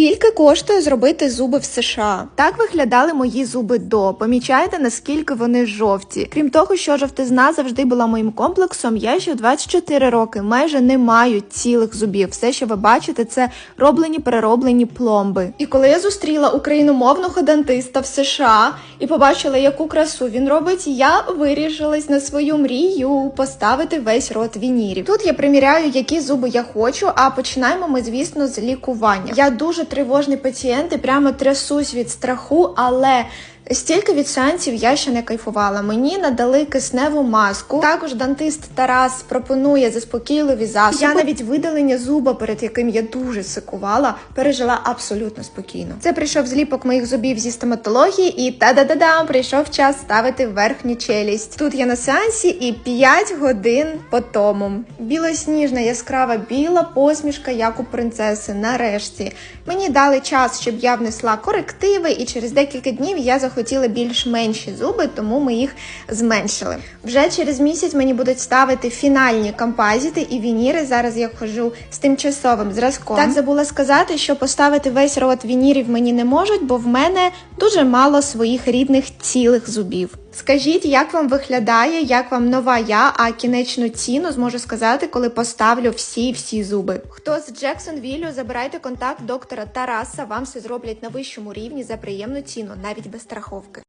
Скільки коштує зробити зуби в США? Так виглядали мої зуби до. Помічаєте, наскільки вони жовті. Крім того, що жовтизна завжди була моїм комплексом, я ще в 24 роки майже не маю цілих зубів. Все, що ви бачите, це роблені перероблені пломби. І коли я зустріла україномовного дантиста в США і побачила, яку красу він робить, я вирішилась на свою мрію поставити весь рот вінірів. Тут я приміряю, які зуби я хочу. А починаємо ми, звісно, з лікування. Я дуже тривожний пацієнт і прямо трясусь від страху, але. Стільки від сеансів я ще не кайфувала. Мені надали кисневу маску. Також дантист Тарас пропонує заспокійливі засоби. Я навіть видалення зуба, перед яким я дуже сикувала, пережила абсолютно спокійно. Це прийшов зліпок моїх зубів зі стоматології, і та-да-да-дам, прийшов час ставити верхню челюсть. Тут я на сеансі і 5 годин по тому. Білосніжна, яскрава біла посмішка, як у принцеси. Нарешті мені дали час, щоб я внесла корективи, і через декілька днів я захотіла більш менші зуби, тому ми їх зменшили. Вже через місяць мені будуть ставити фінальні композити і вініри. Зараз я хожу з тимчасовим зразком. Так забула сказати, що поставити весь рот вінірів мені не можуть, бо в мене дуже мало своїх рідних цілих зубів. Скажіть, як вам виглядає, як вам нова я, а кінечну ціну зможу сказати, коли поставлю всі всі зуби. Хто з Джексонвілю, забирайте контакт доктора Тараса. Вам все зроблять на вищому рівні за приємну ціну, навіть без страховки.